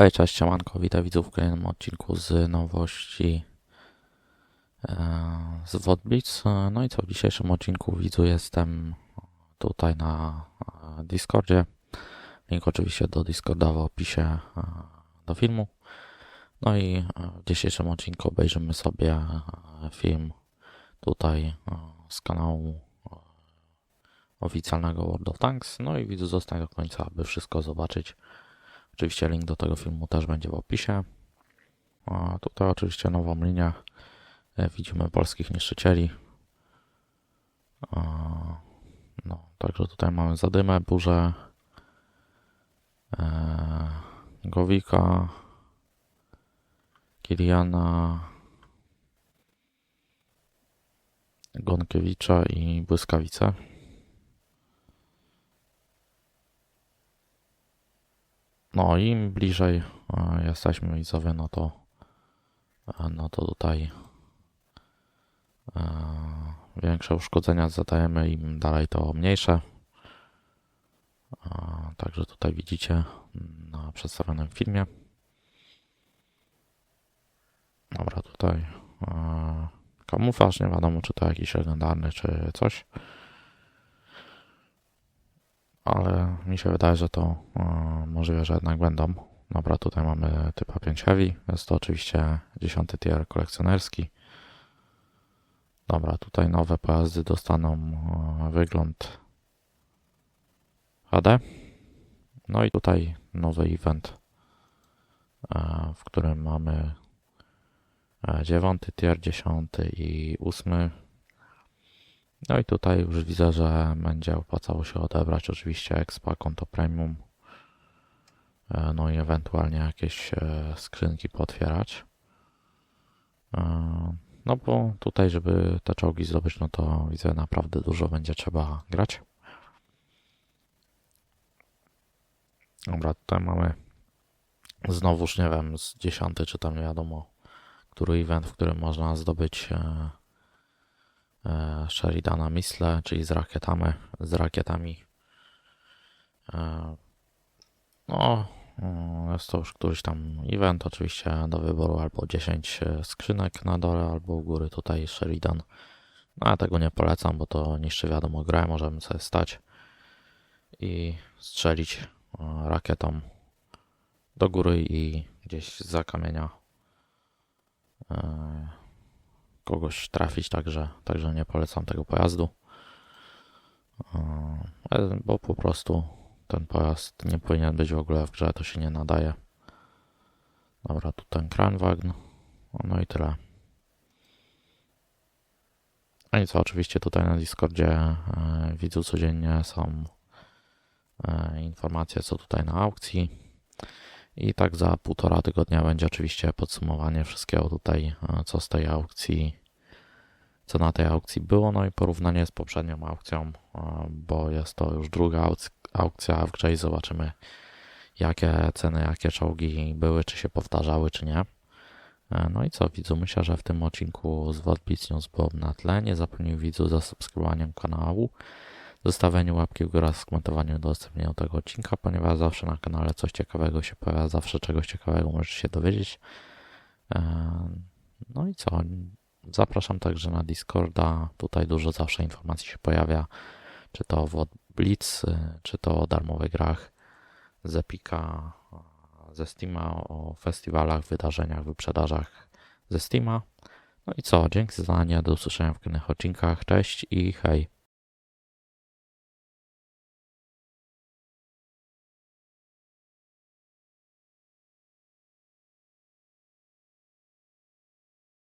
Hej, cześć, siemanko, witam widzów w kolejnym odcinku z nowości e, z Wodblitz. No i co, w dzisiejszym odcinku widzu jestem tutaj na e, Discordzie. Link oczywiście do Discorda w opisie e, do filmu. No i w dzisiejszym odcinku obejrzymy sobie film tutaj z kanału oficjalnego World of Tanks. No i widzu zostań do końca, aby wszystko zobaczyć. Oczywiście link do tego filmu też będzie w opisie. A tutaj oczywiście nową linię. E, Widzimy polskich niszczycieli. No, także tutaj mamy Zadymę, Burzę, e, Gowika, Kiliana, Gonkiewicza i Błyskawice. No, im bliżej e, jesteśmy widzowie, no to e, no to tutaj e, większe uszkodzenia zadajemy, im dalej to mniejsze. Także tutaj widzicie na przedstawionym filmie. Dobra, tutaj kamuflaż, nie wiadomo czy to jakiś legendarny, czy coś. Ale mi się wydaje, że to e, możliwe, że jednak będą. Dobra, tutaj mamy typa 5 Heavy. Jest to oczywiście 10 tier kolekcjonerski. Dobra, tutaj nowe pojazdy dostaną e, wygląd HD. No i tutaj nowy event, e, w którym mamy e, 9 tier, 10 i 8. No i tutaj już widzę, że będzie opłacało się odebrać oczywiście expa, konto premium. E, No i ewentualnie jakieś e, skrzynki potwierać. E, No bo tutaj, żeby te czołgi zdobyć, no to widzę naprawdę dużo będzie trzeba grać. Dobra, tutaj mamy znowuż, nie wiem, z dziesiąty czy tam nie wiadomo, który event, w którym można zdobyć Sheridana Misle, czyli z rakietami, z rakietami. E, no, mm, jest to już któryś tam event, oczywiście do wyboru albo 10 skrzynek na dole, albo u góry tutaj Sheridan. No, ja tego nie polecam, bo to niszczy wiadomo grę, możemy sobie stać i strzelić e, rakietą do góry i gdzieś za kamienia e, kogoś trafić, także, także nie polecam tego pojazdu. E, Bo po prostu ten pojazd nie powinien być w ogóle w grze, to się nie nadaje. Dobra, tu ten Kranwagen. No i tyle. No i co, oczywiście tutaj na Discordzie e, widzą codziennie są e, informacje, co tutaj na aukcji. I tak za półtora tygodnia będzie oczywiście podsumowanie wszystkiego tutaj, e, co z tej aukcji, co na tej aukcji było, no i porównanie z poprzednią aukcją, e, bo jest to już druga aukc- aukcja w grze i zobaczymy, jakie ceny, jakie czołgi były, czy się powtarzały, czy nie. E, No i co, widzu, myślę, że w tym odcinku z Wodblitz News było na tle. Nie zapomnij widzu zasubskrybowaniem kanału, zostawieniu łapki w górę, skomentowaniu i udostępnieniu tego odcinka, ponieważ zawsze na kanale coś ciekawego się pojawia, zawsze czegoś ciekawego możesz się dowiedzieć. E, No i co, zapraszam także na Discorda, tutaj dużo zawsze informacji się pojawia, czy to w Blitz, czy to o darmowych grach z Epika, ze Steama, o festiwalach, wydarzeniach, wyprzedażach ze Steama. No i co, dzięki za zadanie, do usłyszenia w kolejnych odcinkach, cześć i hej.